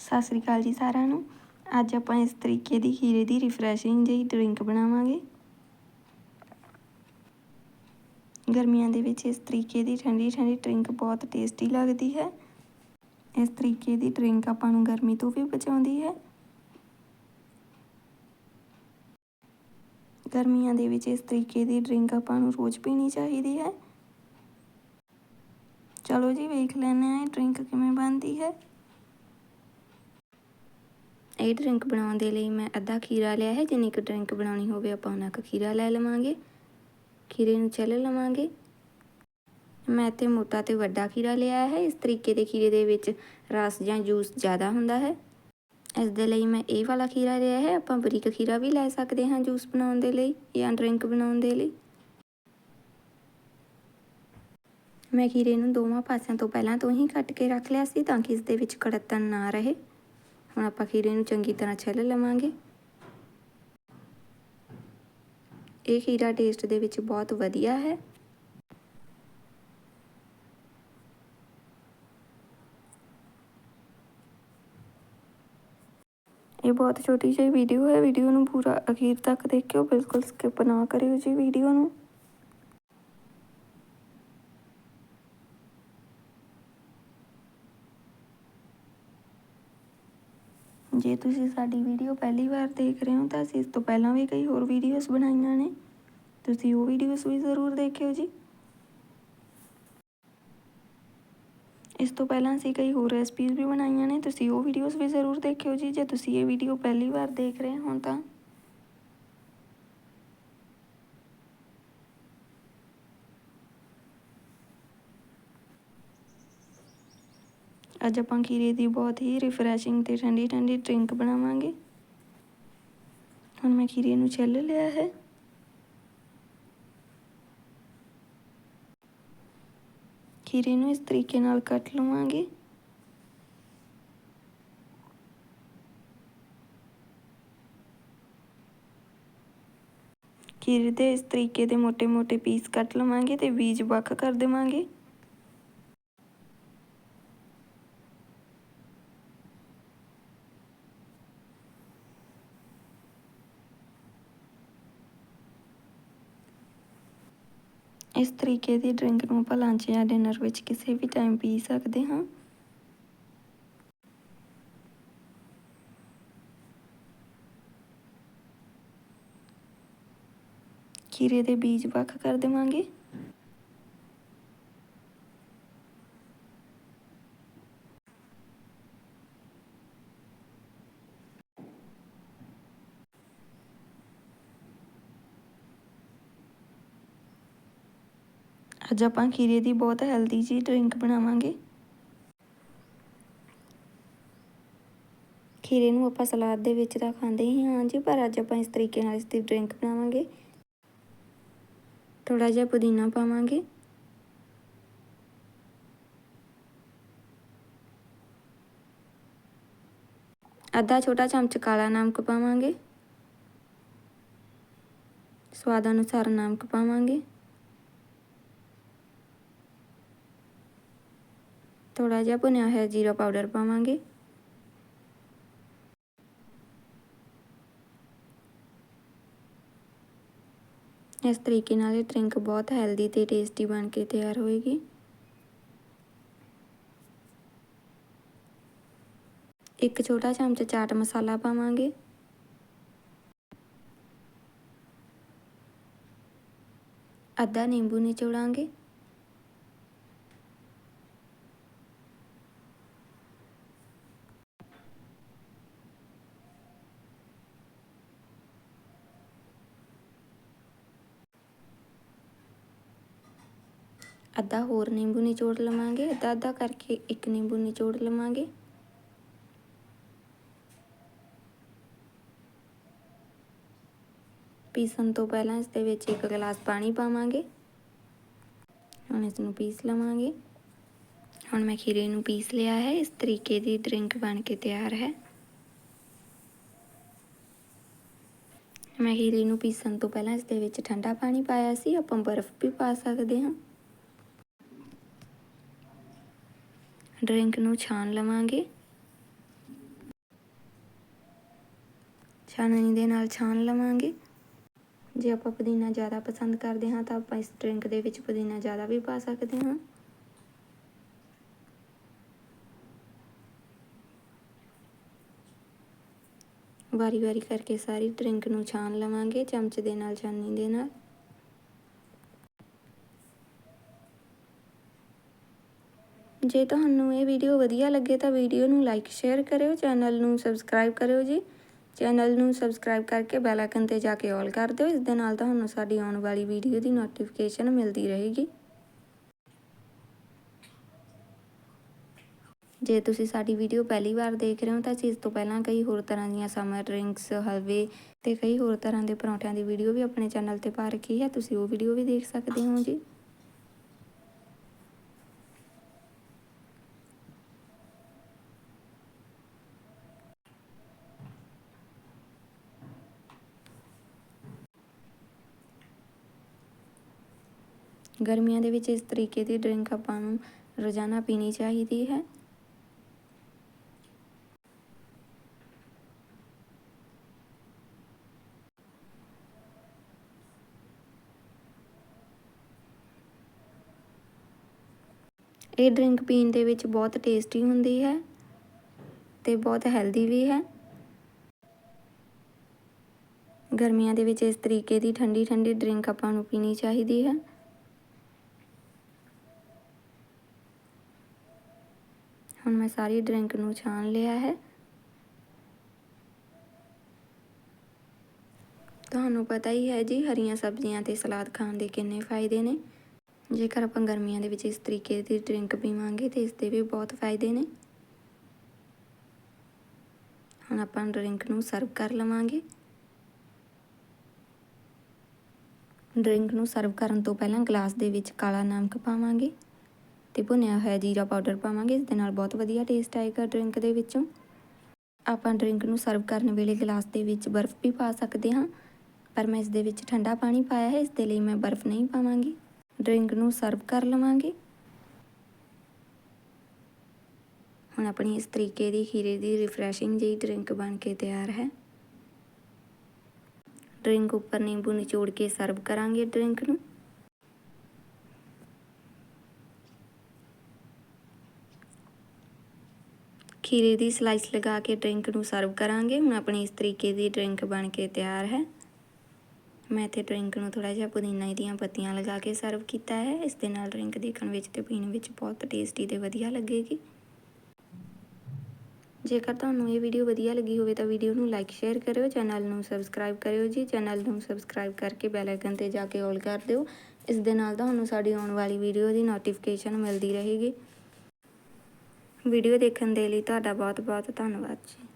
ਸਤਿ ਸ੍ਰੀ ਅਕਾਲ ਜੀ ਸਾਰਿਆਂ ਨੂੰ। ਅੱਜ ਆਪਾਂ ਇਸ ਤਰੀਕੇ ਦੀ ਖੀਰੇ ਦੀ ਰਿਫਰੈਸ਼ਿੰਗ ਜਿਹੀ ਡਰਿੰਕ ਬਣਾਵਾਂਗੇ। ਗਰਮੀਆਂ ਦੇ ਵਿੱਚ ਇਸ ਤਰੀਕੇ ਦੀ ਠੰਡੀ ਠੰਡੀ ਡਰਿੰਕ ਬਹੁਤ ਟੇਸਟੀ ਲੱਗਦੀ ਹੈ। ਇਸ ਤਰੀਕੇ ਦੀ ਡਰਿੰਕ ਆਪਾਂ ਨੂੰ ਗਰਮੀ ਤੋਂ ਵੀ ਬਚਾਉਂਦੀ ਹੈ। ਗਰਮੀਆਂ ਦੇ ਵਿੱਚ ਇਸ ਤਰੀਕੇ ਦੀ ਡਰਿੰਕ ਆਪਾਂ ਨੂੰ ਰੋਜ਼ ਪੀਣੀ ਚਾਹੀਦੀ ਹੈ। ਚਲੋ ਜੀ ਵੇਖ ਲੈਂਦੇ ਹਾਂ ਇਹ ਡਰਿੰਕ ਕਿਵੇਂ ਬਣਦੀ ਹੈ। ਇਹ ਡਰਿੰਕ ਬਣਾਉਣ ਦੇ ਲਈ ਮੈਂ ਅੱਧਾ ਖੀਰਾ ਲਿਆ ਹੈ, ਜਿੰਨੀ ਕੁ ਡਰਿੰਕ ਬਣਾਉਣੀ ਹੋਵੇ ਆਪਾਂ ਉਹਨਾਂ ਕੁ ਖੀਰਾ ਲੈ ਲਵਾਂਗੇ। ਖੀਰੇ ਨੂੰ ਛਿੱਲ ਲਵਾਂਗੇ। ਮੈਂ ਇੱਥੇ ਮੋਟਾ ਤੇ ਵੱਡਾ ਖੀਰਾ ਲਿਆ ਹੈ, ਇਸ ਤਰੀਕੇ ਦੇ ਖੀਰੇ ਦੇ ਵਿੱਚ ਰਸ ਜਾਂ ਜੂਸ ਜ਼ਿਆਦਾ ਹੁੰਦਾ ਹੈ। ਇਸ ਦੇ ਲਈ ਮੈਂ ਇਹ ਵਾਲਾ ਖੀਰਾ ਲਿਆ ਹੈ, ਆਪਾਂ ਬਰੀਕ ਖੀਰਾ ਵੀ ਲੈ ਸਕਦੇ ਹਾਂ ਜੂਸ ਬਣਾਉਣ ਦੇ ਲਈ ਜਾਂ ਡਰਿੰਕ ਬਣਾਉਣ ਦੇ ਲਈ। ਮੈਂ ਖੀਰੇ ਨੂੰ ਦੋਵਾਂ ਪਾਸਿਆਂ ਤੋਂ ਪਹਿਲਾਂ ਤੋਂ ਹੀ ਕੱਟ ਕੇ ਰੱਖ ਲਿਆ ਸੀ ਤਾਂ ਕਿ ਇਸ ਦੇ ਵਿੱਚ ਕੜਤਨ ਨਾ ਰਹੇ। ਹੁਣ ਆਪਾਂ ਖੀਰੇ ਨੂੰ ਚੰਗੀ ਤਰ੍ਹਾਂ ਛਿੱਲ ਲਵਾਂਗੇ। ਇਹ ਖੀਰਾ ਟੇਸਟ ਦੇ ਵਿੱਚ ਬਹੁਤ ਵਧੀਆ ਹੈ। ਇਹ ਬਹੁਤ ਛੋਟੀ ਜਿਹੀ ਵੀਡੀਓ ਹੈ। ਵੀਡੀਓ ਨੂੰ ਪੂਰਾ ਅਖੀਰ ਤੱਕ ਦੇਖਿਓ। ਬਿਲਕੁਲ ਸਕਿਪ ਨਾ ਕਰਿਓ ਜੀ ਵੀਡੀਓ ਨੂੰ। ਜੇ ਤੁਸੀਂ ਸਾਡੀ ਵੀਡੀਓ ਪਹਿਲੀ ਵਾਰ ਦੇਖ ਰਹੇ ਹੋ ਤਾਂ ਅਸੀਂ ਇਸ ਤੋਂ ਪਹਿਲਾਂ ਵੀ ਕਈ ਹੋਰ ਵੀਡੀਓਜ਼ ਬਣਾਈਆਂ ਨੇ। ਤੁਸੀਂ ਉਹ ਵੀਡੀਓਜ਼ ਵੀ ਜ਼ਰੂਰ ਦੇਖਿਓ ਜੀ। ਇਸ ਤੋਂ ਪਹਿਲਾਂ ਅਸੀਂ ਕਈ ਹੋਰ ਰੈਸਪੀਜ਼ ਵੀ ਬਣਾਈਆਂ ਨੇ, ਤੁਸੀਂ ਉਹ ਵੀਡੀਓਜ਼ ਵੀ ਜ਼ਰੂਰ ਦੇਖਿਓ ਜੀ। ਜੇ ਤੁਸੀਂ ਇਹ ਵੀਡੀਓ ਪਹਿਲੀ ਵਾਰ ਦੇਖ ਰਹੇ ਹੋ ਤਾਂ ਅੱਜ ਆਪਾਂ ਖੀਰੇ ਦੀ ਬਹੁਤ ਹੀ ਰਿਫਰੈਸ਼ਿੰਗ ਤੇ ਠੰਡੀ ਠੰਡੀ ਡਰਿੰਕ ਬਣਾਵਾਂਗੇ। ਹੁਣ ਮੈਂ ਖੀਰੇ ਨੂੰ ਛਿੱਲ ਲਿਆ ਹੈ। ਖੀਰੇ ਨੂੰ ਇਸ ਤਰੀਕੇ ਨਾਲ ਕੱਟ ਲਵਾਂਗੇ। ਖੀਰੇ ਦੇ ਇਸ ਤਰੀਕੇ ਦੇ ਮੋٹے-ਮੋٹے ਪੀਸ ਕੱਟ ਲਵਾਂਗੇ ਤੇ ਬੀਜ ਵੱਖ ਕਰ ਦੇਵਾਂਗੇ। ਇਸ ਤਰੀਕੇ ਦੀ ਡਰਿੰਕ ਨੂੰ ਆਪਾਂ ਲੰਚ ਜਾਂ ਡਿਨਰ ਵਿੱਚ ਕਿਸੇ ਵੀ ਟਾਈਮ ਪੀ ਸਕਦੇ ਹਾਂ। ਖੀਰੇ ਦੇ ਬੀਜ ਵੱਖ ਕਰ ਦੇਵਾਂਗੇ। ਅੱਜ ਆਪਾਂ ਖੀਰੇ ਦੀ ਬਹੁਤ ਹੈਲਦੀ ਜੀ ਡਰਿੰਕ ਬਣਾਵਾਂਗੇ। ਖੀਰੇ ਨੂੰ ਆਪਾਂ ਸਲਾਦ ਦੇ ਵਿੱਚ ਤਾਂ ਖਾਂਦੇ ਹੀ ਹਾਂ ਜੀ, ਪਰ ਅੱਜ ਆਪਾਂ ਇਸ ਤਰੀਕੇ ਨਾਲ ਇਸ ਦੀ ਡਰਿੰਕ ਬਣਾਵਾਂਗੇ। ਥੋੜਾ ਜਿਹਾ ਪੁਦੀਨਾ ਪਾਵਾਂਗੇ। ਅੱਧਾ ਛੋਟਾ ਚਮਚ ਕਾਲਾ ਨਮਕ ਪਾਵਾਂਗੇ। ਸਵਾਦ ਅਨੁਸਾਰ ਨਮਕ ਪਾਵਾਂਗੇ। ਥੋੜਾ ਜਿਹਾ ਭੁਨਿਆ ਹੋਇਆ ਜੀਰਾ ਪਾਊਡਰ ਪਾਵਾਂਗੇ ਇਸ ਤਰੀਕੇ ਨਾਲ ਇਹ ਡਰਿੰਕ ਬਹੁਤ ਹੈਲਦੀ ਤੇ ਟੇਸਟੀ ਬਣ ਕੇ ਤਿਆਰ ਹੋਏਗੀ ਇੱਕ ਛੋਟਾ ਚਮਚ ਚਾਟ ਮਸਾਲਾ ਪਾਵਾਂਗੇ ਅੱਧਾ ਨਿੰਬੂ ਨਿਚੋੜਾਂਗੇ ਅੱਧਾ ਹੋਰ ਨਿੰਬੂ ਨਿਚੋੜ ਲਵਾਂਗੇ, ਅੱਧਾ ਅੱਧਾ ਕਰਕੇ ਇੱਕ ਨਿੰਬੂ ਨਿਚੋੜ ਲਵਾਂਗੇ। ਪੀਸਣ ਤੋਂ ਪਹਿਲਾਂ ਇਸ ਦੇ ਵਿੱਚ ਇੱਕ ਗਲਾਸ ਪਾਣੀ ਪਾਵਾਂਗੇ। ਹੁਣ ਇਸ ਨੂੰ ਪੀਸ ਲਵਾਂਗੇ। ਹੁਣ ਮੈਂ ਖੀਰੇ ਨੂੰ ਪੀਸ ਲਿਆ ਹੈ, ਇਸ ਤਰੀਕੇ ਦੀ ਡਰਿੰਕ ਬਣ ਕੇ ਤਿਆਰ ਹੈ। ਮੈਂ ਖੀਰੇ ਨੂੰ ਪੀਸਣ ਤੋਂ ਪਹਿਲਾਂ ਇਸ ਦੇ ਵਿੱਚ ਠੰਡਾ ਪਾਣੀ ਪਾਇਆ ਸੀ, ਆਪਾਂ ਬਰਫ਼ ਵੀ ਪਾ ਸਕਦੇ ਹਾਂ। ਡਰਿੰਕ ਨੂੰ ਛਾਣ ਲਵਾਂਗੇ। ਛਾਣਨੀ ਦੇ ਨਾਲ ਛਾਣ ਲਵਾਂਗੇ। ਜੇ ਆਪਾਂ ਪੁਦੀਨਾ ਜ਼ਿਆਦਾ ਪਸੰਦ ਕਰਦੇ ਹਾਂ, ਤਾਂ ਆਪਾਂ ਇਸ ਡਰਿੰਕ ਦੇ ਵਿੱਚ ਪੁਦੀਨਾ ਜ਼ਿਆਦਾ ਵੀ ਪਾ ਸਕਦੇ ਹਾਂ। ਵਾਰੀ-ਵਾਰੀ ਕਰਕੇ ਸਾਰੀ ਡਰਿੰਕ ਨੂੰ ਛਾਣ ਲਵਾਂਗੇ, ਚਮਚ ਦੇ ਨਾਲ, ਛਾਨਣੀ ਦੇ ਨਾਲ। ਜੇ ਤੁਹਾਨੂੰ ਇਹ ਵੀਡੀਓ ਵਧੀਆ ਲੱਗੇ ਤਾਂ ਵੀਡੀਓ ਨੂੰ ਲਾਈਕ ਸ਼ੇਅਰ ਕਰਿਓ ਚੈਨਲ ਨੂੰ ਸਬਸਕ੍ਰਾਈਬ ਕਰਿਓ ਜੀ। ਚੈਨਲ ਨੂੰ ਸਬਸਕ੍ਰਾਈਬ ਕਰਕੇ ਬੈਲ ਆਈਕਨ ਤੇ ਜਾ ਕੇ ਆਲ ਕਰ ਦਿਓ। ਇਸ ਦੇ ਨਾਲ ਤੁਹਾਨੂੰ ਸਾਡੀ ਆਉਣ ਵਾਲੀ ਵੀਡੀਓ ਦੀ ਨੋਟੀਫਿਕੇਸ਼ਨ ਮਿਲਦੀ ਰਹੇਗੀ। ਜੇ ਤੁਸੀਂ ਸਾਡੀ ਵੀਡੀਓ ਪਹਿਲੀ ਵਾਰ ਦੇਖ ਰਹੇ ਹੋ ਤਾਂ ਅਸੀਂ ਇਸ ਤੋਂ ਪਹਿਲਾਂ ਕਈ ਹੋਰ ਤਰ੍ਹਾਂ ਦੀਆਂ ਸਮਰ ਡਰਿੰਕਸ ਹਲਵੇ ਤੇ ਕਈ ਹੋਰ ਤਰ੍ਹਾਂ ਦੇ ਪਰੌਂਠਿਆਂ ਦੀ ਵੀਡੀਓ ਵੀ ਆਪਣੇ ਚੈਨਲ ਤੇ ਪਾ ਰੱਖੀ ਹੈ। ਤੁਸੀਂ ਉਹ ਵੀਡੀਓ ਵੀ ਦੇਖ ਸਕਦੇ ਹੋ ਜੀ। ਗਰਮੀਆਂ ਦੇ ਵਿੱਚ ਇਸ ਤਰੀਕੇ ਦੀ ਡਰਿੰਕ ਆਪਾਂ ਨੂੰ ਰੋਜ਼ਾਨਾ ਪੀਣੀ ਚਾਹੀਦੀ ਹੈ। ਇਹ ਡਰਿੰਕ ਪੀਣ ਦੇ ਵਿੱਚ ਬਹੁਤ ਟੇਸਟੀ ਹੁੰਦੀ ਹੈ ਤੇ ਬਹੁਤ ਹੈਲਦੀ ਵੀ ਹੈ। ਗਰਮੀਆਂ ਦੇ ਵਿੱਚ ਇਸ ਤਰੀਕੇ ਦੀ ਠੰਡੀ ਠੰਡੀ ਡਰਿੰਕ ਆਪਾਂ ਨੂੰ ਪੀਣੀ ਚਾਹੀਦੀ ਹੈ। ਹੁਣ ਮੈਂ ਸਾਰੀ ਡਰਿੰਕ ਨੂੰ ਛਾਣ ਲਿਆ ਹੈ। ਤੁਹਾਨੂੰ ਪਤਾ ਹੀ ਹੈ ਜੀ, ਹਰੀਆਂ ਸਬਜ਼ੀਆਂ ਤੇ ਸਲਾਦ ਖਾਣ ਦੇ ਕਿੰਨੇ ਫਾਇਦੇ ਨੇ। ਜੇਕਰ ਆਪਾਂ ਗਰਮੀਆਂ ਦੇ ਵਿੱਚ ਇਸ ਤਰੀਕੇ ਦੀ ਡਰਿੰਕ ਪੀਵਾਂਗੇ ਤੇ ਇਸ ਦੇ ਵੀ ਬਹੁਤ ਫਾਇਦੇ ਨੇ। ਹੁਣ ਆਪਾਂ ਡਰਿੰਕ ਨੂੰ ਸਰਵ ਕਰ ਲਵਾਂਗੇ। ਡਰਿੰਕ ਨੂੰ ਸਰਵ ਕਰਨ ਤੋਂ ਪਹਿਲਾਂ ਗਲਾਸ ਦੇ ਵਿੱਚ ਕਾਲਾ ਨਮਕ ਪਾਵਾਂਗੇ। ਤੇ ਭੁੰਨਿਆ ਹੋਇਆ ਜੀਰਾ ਪਾਊਡਰ ਪਾਵਾਂਗੇ, ਇਸ ਦੇ ਨਾਲ ਬਹੁਤ ਵਧੀਆ ਟੇਸਟ ਆਏਗਾ ਡਰਿੰਕ ਦੇ ਵਿੱਚੋਂ। ਆਪਾਂ ਡਰਿੰਕ ਨੂੰ ਸਰਵ ਕਰਨ ਵੇਲੇ ਗਲਾਸ ਦੇ ਵਿੱਚ ਬਰਫ਼ ਵੀ ਪਾ ਸਕਦੇ ਹਾਂ, ਪਰ ਮੈਂ ਇਸ ਦੇ ਵਿੱਚ ਠੰਡਾ ਪਾਣੀ ਪਾਇਆ ਹੈ, ਇਸ ਦੇ ਲਈ ਮੈਂ ਬਰਫ਼ ਨਹੀਂ ਪਾਵਾਂਗੀ। ਡਰਿੰਕ ਨੂੰ ਸਰਵ ਕਰ ਲਵਾਂਗੇ। ਹੁਣ ਆਪਣੀ ਇਸ ਤਰੀਕੇ ਦੀ ਖੀਰੇ ਦੀ ਰਿਫਰੈਸ਼ਿੰਗ ਜਿਹੀ ਡਰਿੰਕ ਬਣ ਕੇ ਤਿਆਰ ਹੈ। ਡਰਿੰਕ ਉੱਪਰ ਨਿੰਬੂ ਨਿਚੋੜ ਕੇ ਸਰਵ ਕਰਾਂਗੇ ਡਰਿੰਕ ਨੂੰ। ਖੀਰੇ ਦੀ ਸਲਾਈਸ ਲਗਾ ਕੇ ਡਰਿੰਕ ਨੂੰ ਸਰਵ ਕਰਾਂਗੇ। ਹੁਣ ਆਪਣੀ ਇਸ ਤਰੀਕੇ ਦੀ ਡਰਿੰਕ ਬਣ ਕੇ ਤਿਆਰ ਹੈ। ਮੈਂ ਇੱਥੇ ਡਰਿੰਕ ਨੂੰ ਥੋੜਾ ਜਿਹਾ ਪੁਦੀਨਾ ਦੀਆਂ ਪੱਤੀਆਂ ਲਗਾ ਕੇ ਸਰਵ ਕੀਤਾ ਹੈ। ਇਸ ਦੇ ਨਾਲ ਡਰਿੰਕ ਦੇਖਣ ਵਿੱਚ ਤੇ ਪੀਣ ਵਿੱਚ ਬਹੁਤ ਟੇਸਟੀ ਤੇ ਵਧੀਆ ਲੱਗੇਗੀ। ਜੇਕਰ ਤੁਹਾਨੂੰ ਇਹ ਵੀਡੀਓ ਵਧੀਆ ਲੱਗੀ ਹੋਵੇ ਤਾਂ ਵੀਡੀਓ ਨੂੰ ਲਾਈਕ ਸ਼ੇਅਰ ਕਰਿਓ ਚੈਨਲ ਨੂੰ ਸਬਸਕ੍ਰਾਈਬ ਕਰਿਓ ਜੀ। ਚੈਨਲ ਨੂੰ ਸਬਸਕ੍ਰਾਈਬ ਕਰਕੇ ਬੈਲ ਆਈਕਨ ਤੇ ਜਾ ਕੇ ਆਲ ਕਰ ਦਿਓ। ਇਸ ਦੇ ਨਾਲ ਤੁਹਾਨੂੰ ਸਾਡੀ ਆਉਣ ਵਾਲੀ ਵੀਡੀਓ ਦੀ ਨੋਟੀਫਿਕੇਸ਼ਨ ਮਿਲਦੀ ਰਹੇਗੀ। ਵੀਡੀਓ ਦੇਖਣ ਦੇ ਲਈ ਤੁਹਾਡਾ ਬਹੁਤ ਬਹੁਤ ਧੰਨਵਾਦ ਜੀ।